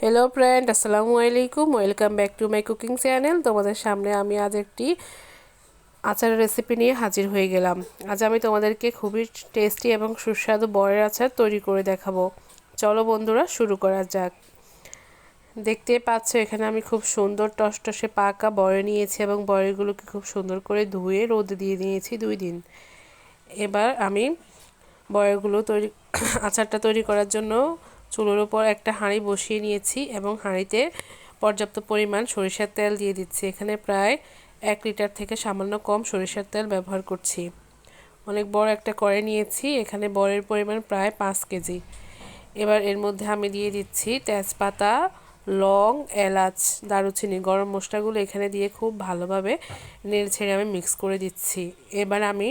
Hello friend আসসালামু আলাইকুম welcome back to my cooking channel তোমাদের সামনে আমি আজ একটি আচারের রেসিপি নিয়ে হাজির হয়ে গেলাম। আজ আমি তোমাদেরকে খুবই টেস্টি এবং সুস্বাদু বয়ের আচার তৈরি করে দেখাবো। চলো বন্ধুরা, শুরু করা যাক। দেখতে পাচ্ছ, এখানে আমি খুব সুন্দর টসটসে পাকা বয়ে নিয়েছি এবং বয়েরগুলোকে খুব সুন্দর করে ধুয়ে রোদ দিয়ে নিয়েছি দুই দিন। এবার আমি বয়েরগুলো তৈরি, আচারটা তৈরি করার জন্য চুলোর ওপর একটা হাঁড়ি বসিয়ে নিয়েছি এবং হাঁড়িতে পর্যাপ্ত পরিমাণ সরিষার তেল দিয়ে দিচ্ছি। এখানে প্রায় এক লিটার থেকে সামান্য কম সরিষার তেল ব্যবহার করছি। অনেক বড় একটা করে নিয়েছি, এখানে বরের পরিমাণ প্রায় পাঁচ কেজি। এবার এর মধ্যে আমি দিয়ে দিচ্ছি তেজপাতা, লং, এলাচ, দারুচিনি, গরম মশলাগুলো এখানে দিয়ে খুব ভালোভাবে নেড়ে ছেড়ে আমি মিক্স করে দিচ্ছি। এবার আমি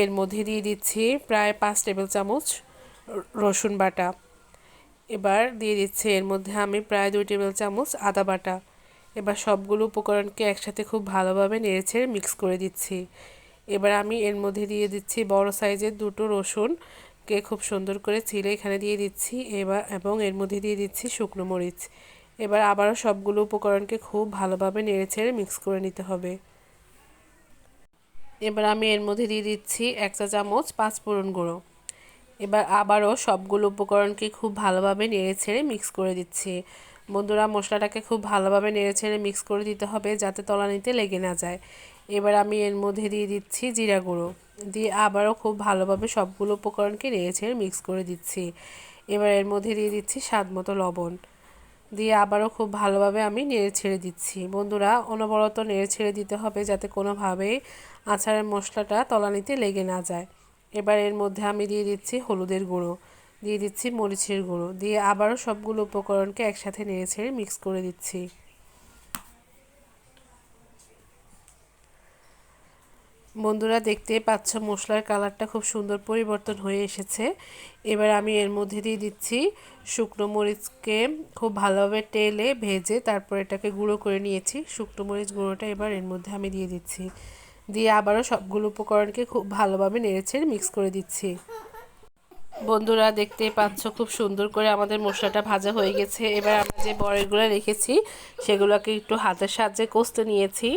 এর মধ্যে দিয়ে দিচ্ছি প্রায় পাঁচ টেবিল চামচ রসুন বাটা। এবার দিয়ে দিচ্ছি এর মধ্যে আমি প্রায় দুই টেবিল চামচ আদা বাটা। এবার সবগুলো উপকরণকে একসাথে খুব ভালোভাবে নেড়েছে মিক্স করে দিচ্ছি। এবার আমি এর মধ্যে দিয়ে দিচ্ছি বড় সাইজের দুটো রসুনকে খুব সুন্দর করে ছিলে এখানে দিয়ে দিচ্ছি এবার এবং এর মধ্যে দিয়ে দিচ্ছি শুকনো মরিচ। এবার আবারও সবগুলো উপকরণকে খুব ভালোভাবে নেড়ে ছেড়ে মিক্স করে নিতে হবে। এবার আমি এর মধ্যে দিয়ে দিচ্ছি এক চা চামচ পাঁচফোড়ন গুঁড়ো। এবার আবারও সবগুলো উপকরণকে খুব ভালোভাবে নেড়ে ছেড়ে মিক্স করে দিচ্ছি। বন্ধুরা, মশলাটাকে খুব ভালোভাবে নেড়ে ছেড়ে মিক্স করে দিতে হবে যাতে তলানিতে লেগে না যায়। এবার আমি এর মধ্যে দিয়ে দিচ্ছি জিরা গুঁড়ো। দিয়ে আবারও খুব ভালোভাবে সবগুলো উপকরণকে নেড়ে ছেড়ে মিক্স করে দিচ্ছি। এবার এর মধ্যে দিয়ে দিচ্ছি স্বাদ মতো লবণ। দিয়ে আবারও খুব ভালোভাবে আমি নেড়ে ছেড়ে দিচ্ছি। বন্ধুরা, অনবরত নেড়ে ছেড়ে দিতে হবে যাতে কোনোভাবেই আচারের মশলাটা তলানিতে লেগে না যায়। এবার এর মধ্যে আমি দিয়ে দিচ্ছি হলুদের গুঁড়ো, দিয়ে দিচ্ছি মরিচের গুঁড়ো, দিয়ে আবারও সবগুলো উপকরণকে একসাথে নেড়ে ছেড়ে মিক্স করে দিচ্ছি। বন্ধুরা দেখতে পাচ্ছ মশলার কালারটা খুব সুন্দর পরিবর্তন হয়ে এসেছে। এবার আমি এর মধ্যে দিয়ে দিচ্ছি শুকনো মরিচকে খুব ভালোভাবে টেলে ভেজে তারপর এটাকে গুঁড়ো করে নিয়েছি। শুকনো মরিচ গুঁড়োটা এবার এর মধ্যে আমি দিয়ে দিচ্ছি। দিয়ে আবারও সবগুলো উপকরণকে খুব ভালোভাবে নেড়েছে মিক্স করে দিচ্ছি। বন্ধুরা দেখতে পাচ্ছ খুব সুন্দর করে আমাদের মশলাটা ভাজা হয়ে গেছে। এবার আমরা যে বড়গুলো রেখেছি, সেগুলোকে একটু হাতের সাহায্যে কষতে নিয়েছি,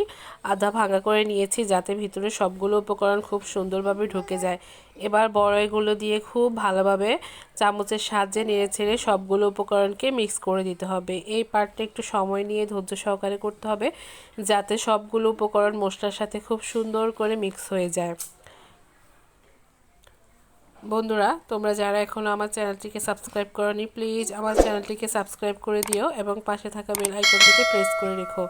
আধা ভাঙা করে নিয়েছি যাতে ভিতরে সবগুলো উপকরণ খুব সুন্দরভাবে ঢুকে যায়। এবার বড়ইগুলো দিয়ে খুব ভালোভাবে চামচের সাহায্যে নেড়ে ছেড়ে সবগুলো উপকরণকে মিক্স করে দিতে হবে। এই পার্টটা একটু সময় নিয়ে ধৈর্য সহকারে করতে হবে, যাতে সবগুলো উপকরণ মশলার সাথে খুব সুন্দর করে মিক্স হয়ে যায়। বন্ধুরা, তোমরা যারা এখনও আমার চ্যানেলটিকে সাবস্ক্রাইব করনি, প্লিজ আমার চ্যানেলটিকে সাবস্ক্রাইব করে দিও এবং পাশে থাকা বেল আইকনটিকে প্রেস করে রেখো।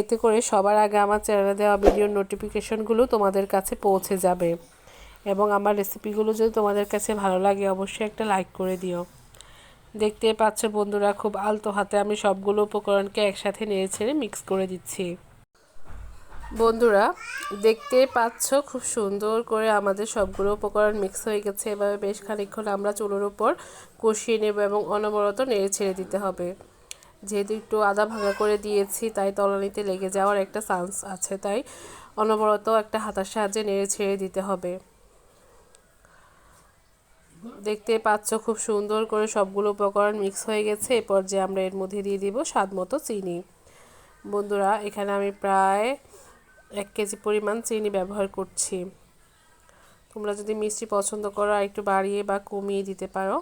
এতে করে সবার আগে আমার চ্যানেলে দেওয়া ভিডিওর নোটিফিকেশনগুলো তোমাদের কাছে পৌঁছে যাবে। এবং আমার রেসিপিগুলো যদি তোমাদের কাছে ভালো লাগে, অবশ্যই একটা লাইক করে দিও। দেখতে পাচ্ছ বন্ধুরা, খুব আলতো হাতে আমি সবগুলো উপকরণকে একসাথে নেড়ে ছেড়ে মিক্স করে দিচ্ছি। বন্ধুরা, দেখতে পাচ্ছ খুব সুন্দর করে আমাদের সবগুলো উপকরণ মিক্স হয়ে গেছে। এভাবে বেশ খানিক্ষণ আমরা চুলোর উপর কষিয়ে নেব এবং অনবরত নেড়ে ছেড়ে দিতে হবে। যেহেতু একটু আদা ভাঙা করে দিয়েছি, তাই তলানিতে লেগে যাওয়ার একটা চান্স আছে, তাই অনবরত একটা হাতার সাহায্যে নেড়ে ছেড়ে দিতে হবে। দেখতে পাচ্ছ খুব সুন্দর করে সবগুলো উপকরণ মিক্স হয়ে গেছে। এ পর্যায়ে আমরা এর মধ্যে দিয়ে দিব স্বাদ মতো চিনি। বন্ধুরা, এখানে আমি প্রায় এক কেজি পরিমাণ চিনি ব্যবহার করছি। তোমরা যদি মিষ্টি পছন্দ করো একটু বাড়িয়ে বা কমিয়ে দিতে পারো,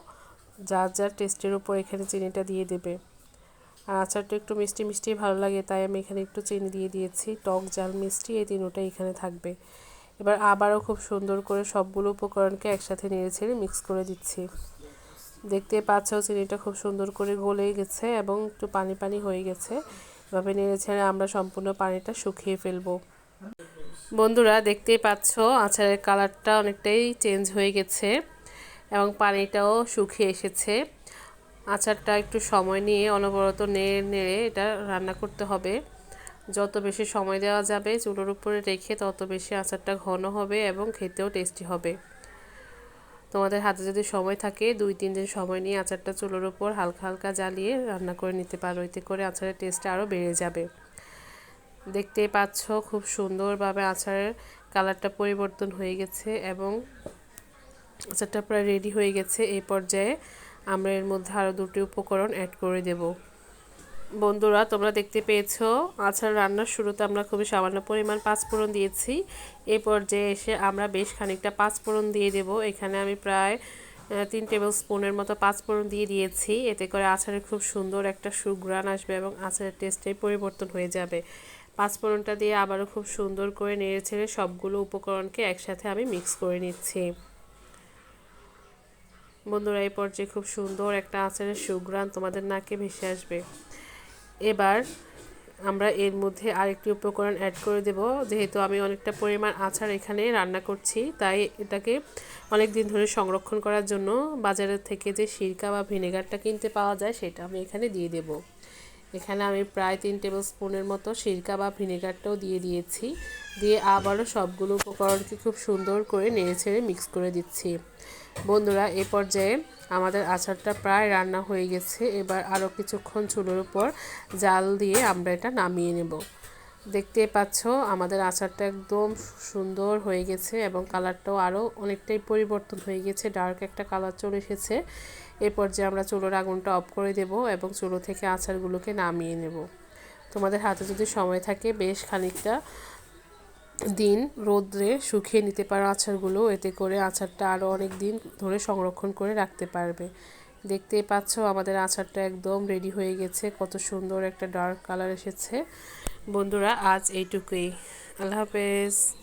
যার যার টেস্টের উপর এখানে চিনিটা দিয়ে দেবে। আর আচারটা একটু মিষ্টি মিষ্টি ভালো লাগে, তাই আমি এখানে একটু চিনি দিয়ে দিয়েছি। টক জাল মিষ্টি, এই তিনোটাই এখানে থাকবে। এবার আবারও খুব সুন্দর করে সবগুলো উপকরণকে একসাথে নেড়ে ছেড়ে মিক্স করে দিচ্ছি। দেখতে পাচ্ছ চিনিটা খুব সুন্দর করে গলে গেছে এবং একটু পানি পানি হয়ে গেছে। এভাবে নেড়ে ছেড়ে আমরা সম্পূর্ণ পানিটা শুকিয়ে ফেলব। বন্ধুরা, দেখতেই পাচ্ছ আচারের কালারটা অনেকটাই চেঞ্জ হয়ে গেছে এবং পানিটাও শুকিয়ে এসেছে। আচারটা একটু সময় নিয়ে অনবরত নেড়ে নেড়ে এটা রান্না করতে হবে। যত বেশি সময় দেওয়া যাবে চুলোর উপরে রেখে তত বেশি আচারটা ঘন হবে এবং খেতেও টেস্টি হবে। তোমাদের হাতে যদি সময় থাকে, দুই, তিন দিন সময় নিয়ে আচারটা চুলোর উপর হালকা হালকা জ্বালিয়ে রান্না করে নিতে পারো। এতে করে আচারের টেস্টটা আরও বেড়ে যাবে। দেখতে পাচ্ছ খুব সুন্দরভাবে আচারের কালারটা পরিবর্তন হয়ে গেছে এবং আচারটা প্রায় রেডি হয়ে গেছে। এই পর্যায়ে আমরা এর মধ্যে আরও দুটি উপকরণ অ্যাড করে দেব। বন্ধুরা, তোমরা দেখতে পেয়েছ, আচার রান্নার শুরুতে আমরা খুবই সামান্য পরিমাণ পাঁচফোড়ন দিয়েছি। এই পর্যায়ে এসে আমরা বেশ খানিকটা পাঁচফোড়ন দিয়ে দেব। এখানে আমি প্রায় তিন টেবিল স্পুনের মতো পাঁচফোড়ন দিয়ে দিয়েছি। এতে করে আচারের খুব সুন্দর একটা সুগ্রান আসবে এবং আচারের টেস্টেই পরিবর্তন হয়ে যাবে। পাঁচফোড়নটা দিয়ে আবারও খুব সুন্দর করে নেড়ে ছেড়ে সবগুলো উপকরণকে একসাথে আমি মিক্স করে নিচ্ছি। বন্ধুরা এই পর্যায়ে খুব সুন্দর একটা আচারের সুগ্রান তোমাদের নাকে ভেসে আসবে। এবার আমরা এর মধ্যে আরেকটি উপকরণ অ্যাড করে দেব। যেহেতু আমি অনেকটা পরিমাণ আচার এখানে রান্না করছি, তাই এটাকে অনেক দিন ধরে সংরক্ষণ করার জন্য বাজারের থেকে যে সিরকা বা ভিনেগারটা কিনতে পাওয়া যায় সেটা আমি এখানে দিয়ে দেব। এখানে আমি প্রায় তিন টেবিল স্পুনের মতো সিরকা বা ভিনেগারটাও দিয়ে দিয়েছি। দিয়ে আবারও সবগুলো উপকরণকে খুব সুন্দর করে নেড়ে ছেড়ে মিক্স করে দিচ্ছি। বন্ধুরা, এ পর্যায়ে আমাদের আচারটা প্রায় রান্না হয়ে গেছে। এবার আরও কিছুক্ষণ চুলোর উপর জাল দিয়ে আমরা এটা নামিয়ে নেব। দেখতে পাচ্ছ, আমাদের আচারটা একদম সুন্দর হয়ে গেছে এবং কালারটাও আরও অনেকটাই পরিবর্তন হয়ে গেছে। ডার্ক একটা কালার চলে এসেছে। এ পর্যায়ে আমরা চুলোর আগুনটা অফ করে দেব এবং চুলো থেকে আচারগুলোকে নামিয়ে নেব। তোমাদের হাতে যদি সময় থাকে, বেশ খানিকটা দিন রোদ্রে শুকিয়ে নিতে পারো আচারগুলো, এতে করে আচারটা আরও অনেক দিন ধরে সংরক্ষণ করে রাখতে পারবে। দেখতেই পাচ্ছ আমাদের আচারটা একদম রেডি হয়ে গেছে, কত সুন্দর একটা ডার্ক কালার এসেছে। বন্ধুরা, আজ এইটুকুই। আল্লাহ হাফেজ।